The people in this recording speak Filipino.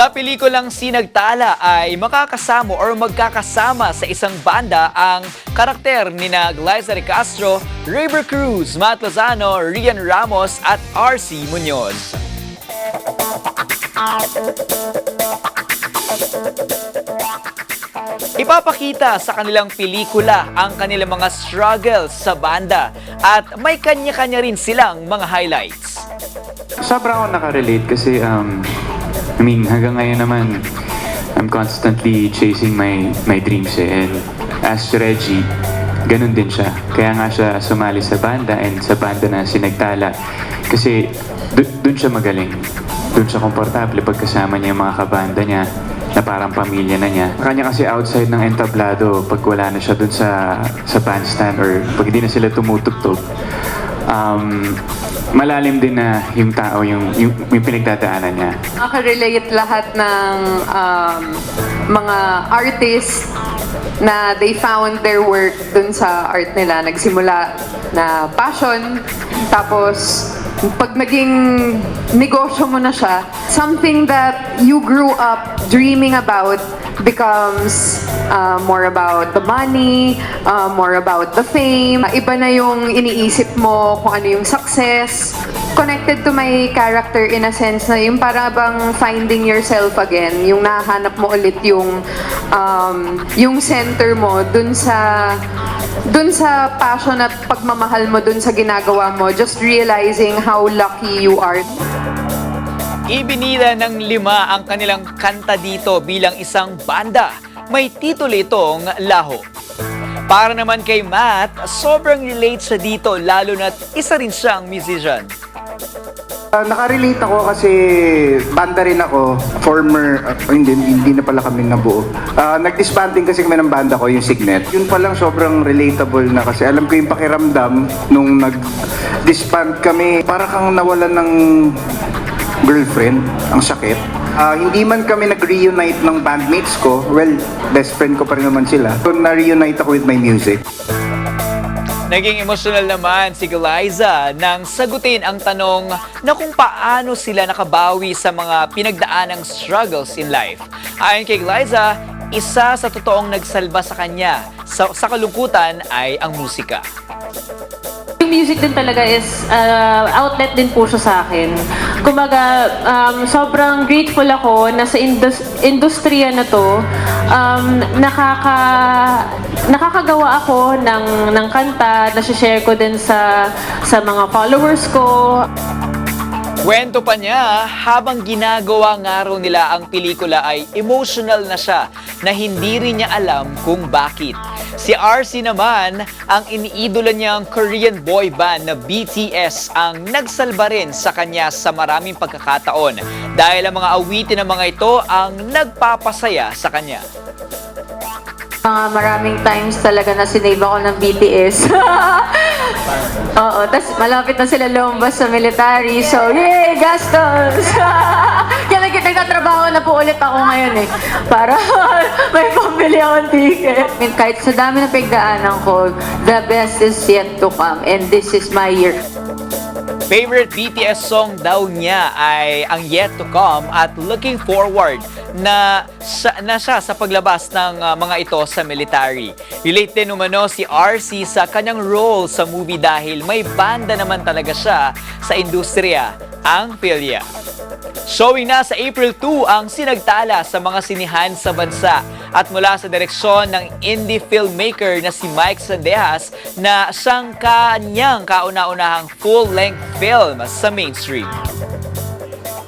Sa pelikulang Sinagtala ay makakasama or magkakasama sa isang banda ang karakter ni na Glyza de Castro, River Cruz, Matt Lozano, Rian Ramos at RC Munoz. Ipapakita sa kanilang pelikula ang kanilang mga struggles sa banda at may kanya-kanya rin silang mga highlights. Sobra ako nakarelate kasi um, I mean, hanggang ngayon naman, I'm constantly chasing my my dreams eh. And as Reggie, ganun din siya. Kaya nga siya sumali sa banda and sa banda na sinagtala. Kasi dun siya magaling. Dun siya komportable pagkasama niya yung mga kabanda niya na parang pamilya na niya. Kanya kasi outside ng entablado pag wala na siya dun sa, sa bandstand or pag hindi na sila tumutugtog um, malalim din na yung tao, yung, yung, yung pinagdadaanan niya. Nakarelate lahat ng um, mga artists na they found their work dun sa art nila. Nagsimula na passion, tapos pag naging negosyo mo na siya, something that you grew up dreaming about becomes uh, more about the money, uh, more about the fame. Iba na yung iniisip mo kung ano yung success. Connected to my character in a sense na yung para bang finding yourself again. Yung nahanap mo ulit yung um, yung center mo dun sa dun sa passion at pagmamahal mo dun sa ginagawa mo. Just realizing how lucky you are. Ibinida ng lima ang kanilang kanta dito bilang isang banda. May titulo itong Laho. Para naman kay Matt, sobrang relate siya dito lalo na't isa rin siyang musician. Ah, nakarelate ako kasi banda rin ako, former, ah, hindi, hindi na pala kami nabuo. Ah, nag-disbanding kasi kami ng banda ko, yung Signet. Yun pa lang sobrang relatable na kasi alam ko yung pakiramdam nung nag-disband kami. Para kang nawalan ng girlfriend, ang sakit. Ah, hindi man kami nag-reunite ng bandmates ko, well, best friend ko pa rin naman sila. So, na-reunite ako with my music. Naging emotional naman si Glyza nang sagutin ang tanong na kung paano sila nakabawi sa mga pinagdaanang struggles in life. Ayon kay Glyza, isa sa totoong nagsalba sa kanya sa, sa kalungkutan ay ang musika. Music din talaga is uh, outlet din po siya sa akin. Kumbaga, um, sobrang grateful ako na sa indus- industriya na to, um, nakaka, nakakagawa ako ng, ng kanta, na share ko din sa, sa mga followers ko. Kwento pa niya, habang ginagawa nga raw nila ang pelikula ay emotional na siya na hindi rin niya alam kung bakit. Si RC naman, ang iniidola niyang Korean boy band na BTS ang nagsalba rin sa kanya sa maraming pagkakataon dahil ang mga awitin ng mga ito ang nagpapasaya sa kanya. Mga maraming times talaga na sinave ako ng BTS. Oo, tas malapit na sila lumabas sa military. So, yay, gastos! Kaya nagkita nagtatrabaho na po ulit ako ngayon eh. Para may pambili akong ticket. I mean, kahit sa dami na pagdaanan ko, the best is yet to come. And this is my year. Favorite BTS song daw niya ay ang Yet to Come at Looking Forward na, sa, na siya sa paglabas ng uh, mga ito sa military. Relate din umano si RC sa kanyang role sa movie dahil may banda naman talaga siya sa industriya, ang Pilya. Showing na sa April 2 ang sinagtala sa mga sinihan sa bansa at mula sa direksyon ng indie filmmaker na si Mike Sandejas na siyang kanyang kauna-unahang full-length film sa mainstream.